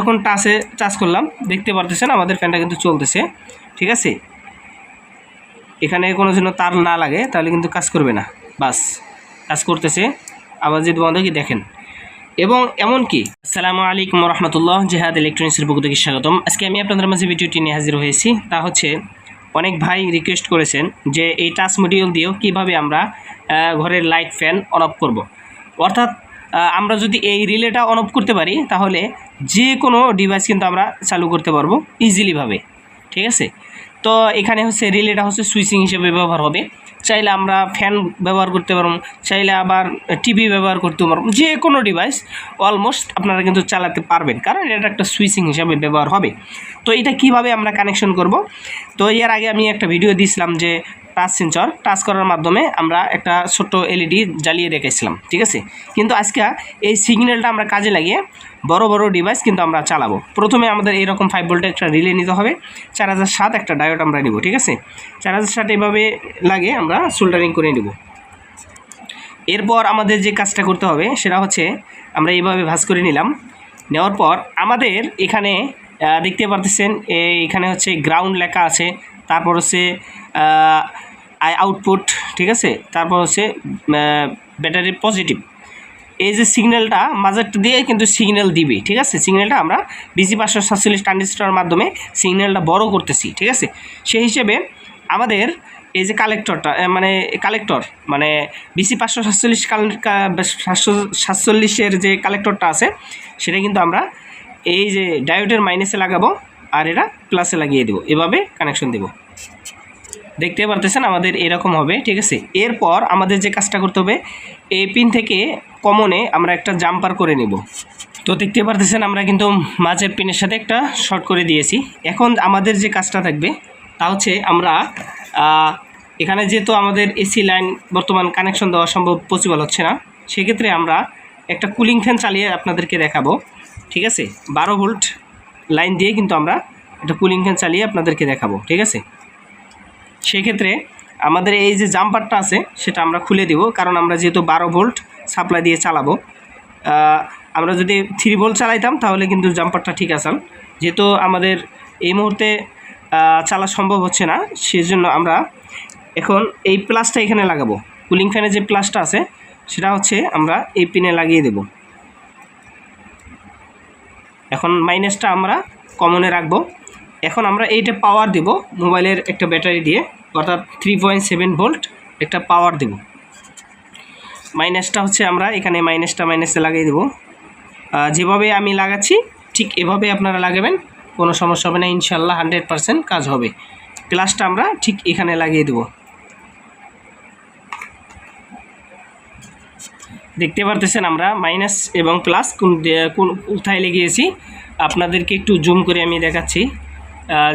যখন টাচে টাচ করলাম, দেখতে পারতেছেন আমাদের ফ্যানটা কিন্তু চলতেছে, ঠিক আছে? এখানে কোনো যেন তার না লাগে, তাহলে কিন্তু কাজ করবে না, বাস, কাজ করতেছে। আবার যদি বন্ধ কি দেখেন? এবং এমন কি? আসসালামু আলাইকুম রহমতুল্লাহ জেহাদ ইলেকট্রনিক্সের পক্ষ থেকে স্বাগতম। আজকে আমি আপনাদের মাঝে ভিডিওটি নিয়ে হাজির হয়েছি, তা হচ্ছে অনেক ভাই রিকোয়েস্ট করেছেন যে এই টাচ মডিউল দিয়েও কীভাবে আমরা ঘরের লাইট ফ্যান অন অফ করব। অর্থাৎ আমরা যদি এই রিলেটা অন অফ করতে পারি, তাহলে যে কোনো ডিভাইস কিন্তু আমরা চালু করতে পারব ইজিলিভাবে ঠিক আছে? তো এখানে হচ্ছে রিলেটা হচ্ছে সুইচিং হিসেবে ব্যবহার হবে। চাইলে আমরা ফ্যান ব্যবহার করতে পারব, চাইলে আবার টিভি ব্যবহার করতে পারব। যে কোনো ডিভাইস অলমোস্ট আপনারা কিন্তু চালাতে পারবেন, কারণ এটা একটা সুইচিং হিসাবে ব্যবহার হবে। তো এটা কীভাবে আমরা কানেকশন করব? তো এর আগে আমি একটা ভিডিও দিয়েছিলাম যে টাচ সেন্সর টাচ করার মাধ্যমে আমরা একটা ছোট্ট এলইডি জ্বালিয়ে রেখেছিলাম, ঠিক আছে? কিন্তু আজকে এই সিগন্যালটা আমরা কাজে লাগিয়ে বড় বড় ডিভাইস কিন্তু আমরা চালাবো। প্রথমে আমাদের এইরকম ফাইভ ভোল্টের একটা রিলে নিতে হবে, চার হাজার সাত একটা ডায়োড আমরা নিব, ঠিক আছে? চার হাজার সাত এভাবে লাগে আমরা সোল্ডারিং করে নিব। এরপর আমাদের যে কাজটা করতে হবে, সেটা হচ্ছে আমরা এইভাবে ভাঁজ করে নিলাম। নেওয়ার পর আমাদের এখানে দেখতে পারতেছেন এখানে হচ্ছে গ্রাউন্ড লেখা আছে, তারপর হচ্ছে আউটপুট, ঠিক আছে? তারপর হচ্ছে ব্যাটারি পজিটিভ এই যে সিগন্যালটা মাঝেরটা দিয়ে কিন্তু সিগন্যাল দিবে, ঠিক আছে? সিগন্যালটা আমরা ডিসি পাঁচশো সাতচল্লিশ ট্রানজিস্টারের মাধ্যমে সিগন্যালটা বড় করতেছি, ঠিক আছে? সেই হিসেবে আমাদের এই যে কালেক্টরটা মানে কালেক্টর মানে ডিসি পাঁচশো সাতচল্লিশ সাতশো সাতচল্লিশের যে কালেক্টরটা আছে, সেটা কিন্তু আমরা এই যে ডায়োডের মাইনাসে লাগাবো আর এটা প্লাসে লাগিয়ে দেবো। এভাবে কানেকশন দেবো। দেখতে পারতেছেন আমাদের এরকম হবে, ঠিক আছে? এরপর আমাদের যে কাজটা করতে হবে, এই পিন থেকে কমনে আমরা একটা জাম্পার করে নেব। তো দেখতে পারতেছেন আমরা কিন্তু মাঝের পিনের সাথে একটা শর্ট করে দিয়েছি। এখন আমাদের যে কাজটা থাকবে, তা হচ্ছে আমরা এখানে যেহেতু আমাদের এসি লাইন বর্তমান কানেকশন দেওয়া সম্ভব পসিবল হচ্ছে না, সেক্ষেত্রে আমরা একটা কুলিং ফ্যান চালিয়ে আপনাদেরকে দেখাবো, ঠিক আছে? বারো ভোল্ট লাইন দিয়ে কিন্তু আমরা একটা কুলিং ফ্যান চালিয়ে আপনাদেরকে দেখাবো, ঠিক আছে? সেক্ষেত্রে আমাদের এই যে জাম্পারটা আছে, সেটা আমরা খুলে দেব, কারণ আমরা যেহেতু বারো ভোল্ট সাপ্লাই দিয়ে চালাবো। আমরা যদি থ্রি ভোল্ট চালাইতাম, তাহলে কিন্তু জাম্পারটা ঠিক আসাল যেহেতু আমাদের এই মুহূর্তে চালা সম্ভব হচ্ছে না, সেজন্য আমরা এখন এই প্লাসটা এখানে লাগাবো। কুলিং ফ্যানের যে প্লাসটা আছে, সেটা হচ্ছে আমরা এই পিনে লাগিয়ে দেব। এখন মাইনাসটা আমরা কমনে রাখব। এখন আমরা এইটা পাওয়ার দেব মোবাইলের একটা ব্যাটারি দিয়ে, অর্থাৎ থ্রি পয়েন্ট সেভেন ভোল্ট একটা পাওয়ার দেব। মাইনাসটা হচ্ছে আমরা এখানে মাইনাসটা মাইনাসে লাগিয়ে দেবো। যেভাবে আমি লাগাচ্ছি, ঠিক এভাবে আপনারা লাগাবেন, কোনো সমস্যা হবে না ইনশাল্লাহ হান্ড্রেড পারসেন্ট কাজ হবে। প্লাসটা আমরা ঠিক এখানে লাগিয়ে দেবো। দেখতে পারতেছেন আমরা মাইনাস এবং প্লাস কোন কোথায় লেগিয়েছি আপনাদেরকে একটু জুম করে আমি দেখাচ্ছি।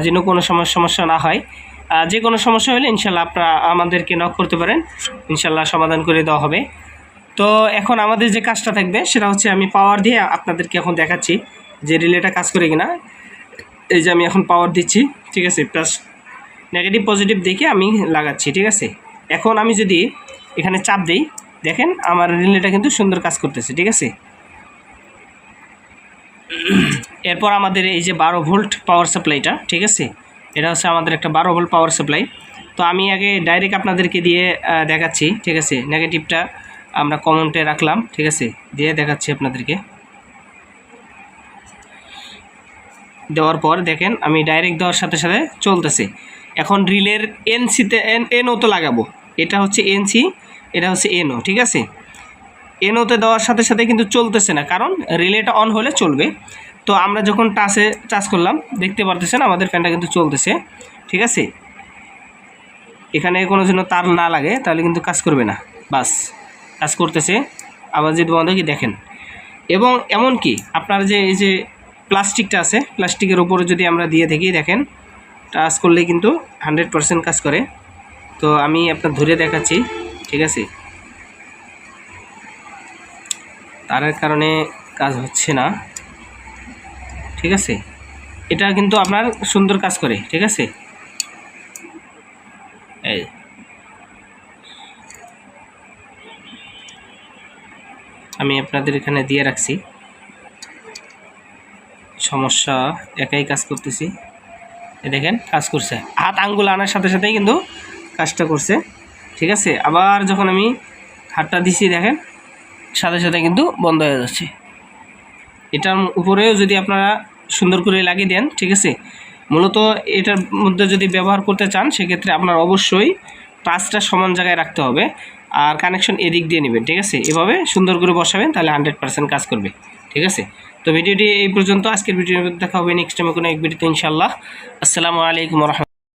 যেন কোনো সমস্যা সমস্যা না হয়। যে কোনো সমস্যা হলে ইনশাল্লাহ আপনারা আমাদেরকে নক করতে পারেন। ইনশাল্লাহ সমাধান করে দেওয়া হবে। তো এখন আমাদের যে কাজটা থাকবে, সেটা হচ্ছে আমি পাওয়ার দিয়ে আপনাদেরকে এখন দেখাচ্ছি যে রিলেটা কাজ করে কিনা। এই যে আমি এখন পাওয়ার দিচ্ছি, ঠিক আছে? প্লাস নেগেটিভ পজিটিভ দেখে আমি লাগাচ্ছি, ঠিক আছে? এখন আমি যদি এখানে চাপ দিই, দেখেন আমার রিলেটা কিন্তু সুন্দর কাজ করতেছে, ঠিক আছে? এরপর আমাদের এই যে বারো ভোল্ট পাওয়ার সাপ্লাইটা ঠিক আছে? এটা হচ্ছে আমাদের একটা বারো ভোল্ট পাওয়ার সাপ্লাই তো আমি আগে ডাইরেক্ট আপনাদেরকে দিয়ে দেখাচ্ছি, ঠিক আছে? নেগেটিভটা আমরা কমেন্টে রাখলাম, ঠিক আছে? দিয়ে দেখাচ্ছি আপনাদেরকে। দেওয়ার পর দেখেন, আমি ডাইরেক্ট দেওয়ার সাথে সাথে চলতেছে। এখন রিলের এনসিতে এন এনও তো লাগাবো। এটা হচ্ছে এনসি এটা হচ্ছে এনও ঠিক আছে? এনওতে দেওয়ার সাথে সাথে কিন্তু চলতেছে না, কারণ রিলেটা অন হলে চলবে। তো আমরা যখন টাচে চার্জ করলাম, দেখতে পারতেছেন আমাদের ফ্যানটা কিন্তু চলতেছে, ঠিক আছে? এখানে কোনো যেন তার না লাগে, তাহলে কিন্তু কাজ করবে না, বাস। কাজ করতেছে আবার যদি বন্ধ কি দেখেন? এবং এমন কি, আপনার যে, এই যে প্লাস্টিকটা আছে প্লাস্টিকের উপরে যদি আমরা দিয়ে থাকি দেখেন টাচ করলে কিন্তু হান্ড্রেড পারসেন্ট কাজ করে। তো আমি আপনার ধরে দেখাচ্ছি, ঠিক আছে? তারের কারণে কাজ হচ্ছে না। ঠিক আছে? এটা কিন্তু আপনার সুন্দর কাজ করে, ঠিক আছে? এই। আমি আপনাদের এখানে দিয়ে রাখছি। সমস্যা, একাই কাজ করতেছি। দেখেন, কাজ করছে। হাত আঙ্গুল আনার সাথে সাথেই কিন্তু কাজটা করছে। ঠিক আছে? আবার যখন আমি হাতটা দিছি, দেখেন সাথে সাথে কিন্তু বন্ধ হয়ে যাচ্ছে। এটার উপরেও যদি আপনারা সুন্দর করে লাগিয়ে দেন, ঠিক আছে? মূলত এটার মধ্যে যদি ব্যবহার করতে চান, সেক্ষেত্রে আপনার অবশ্যই টাচটা সমান জায়গায় রাখতে হবে আর কানেকশন এদিক দিয়ে নেবেন, ঠিক আছে? এভাবে সুন্দর করে বসাবেন, তাহলে হান্ড্রেড পার্সেন্ট কাজ করবে, ঠিক আছে? তো ভিডিওটি এই পর্যন্ত। আজকের ভিডিও দেখা হবে নেক্সট টাইমে কোনো এক ভিডিওতে ইনশাল্লাহ আসসালামু আলাইকুম রহমতুল্লাহ।